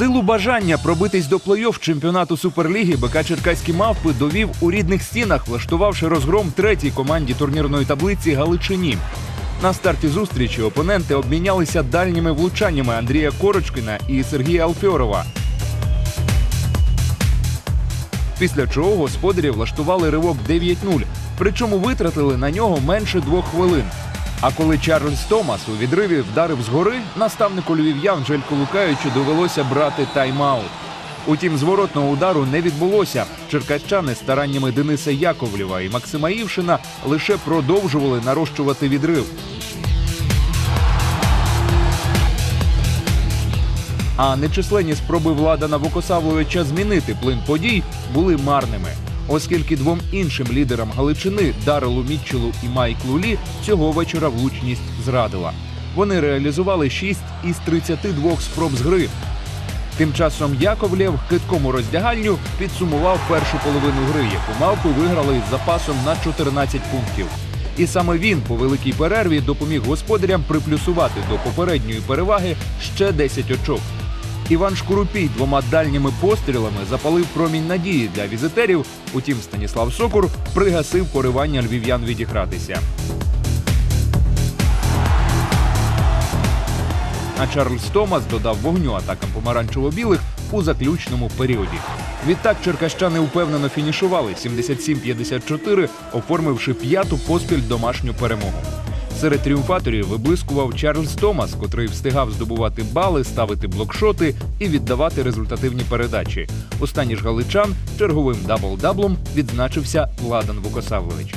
Силу бажання пробитись до плей-офф чемпіонату Суперліги БК Черкаські мавпи довів у рідних стінах, влаштувавши розгром третій команді турнірної таблиці Галичині. На старті зустрічі опоненти обмінялися дальніми влучаннями Андрія Корочкина і Сергія Алфьорова. Після чого господарі влаштували ривок 9-0, причому витратили на нього менше двох хвилин. А коли Чарльз Томас у відриві вдарив згори, наставнику львів'ян Жельку Лукаючу довелося брати тайм-аут. Утім, зворотного удару не відбулося. Черкащани стараннями Дениса Яковлєва і Максима Івшина лише продовжували нарощувати відрив. А нечисленні спроби Владана Вукосавловича змінити плин подій були марними, оскільки двом іншим лідерам Галичини Дарилу Мітчелу і Майклу Лі цього вечора влучність зрадила. Вони реалізували 6 із 32 спроб з гри. Тим часом Яковлєв хитком у роздягальню підсумував першу половину гри, яку мавпи виграли із запасом на 14 пунктів. І саме він по великій перерві допоміг господарям приплюсувати до попередньої переваги ще 10 очок. Іван Шкурупій двома дальніми пострілами запалив промінь надії для візитерів. Утім, Станіслав Сокур пригасив поривання львів'ян відігратися. А Чарльз Томас додав вогню атакам помаранчево-білих у заключному періоді. Відтак черкащани впевнено фінішували 77-54, оформивши п'яту поспіль домашню перемогу. Серед тріумфаторів виблискував Чарльз Томас, котрий встигав здобувати бали, ставити блокшоти і віддавати результативні передачі. Останній ж галичан черговим дабл-даблом відзначився Владан Вукосавлевич.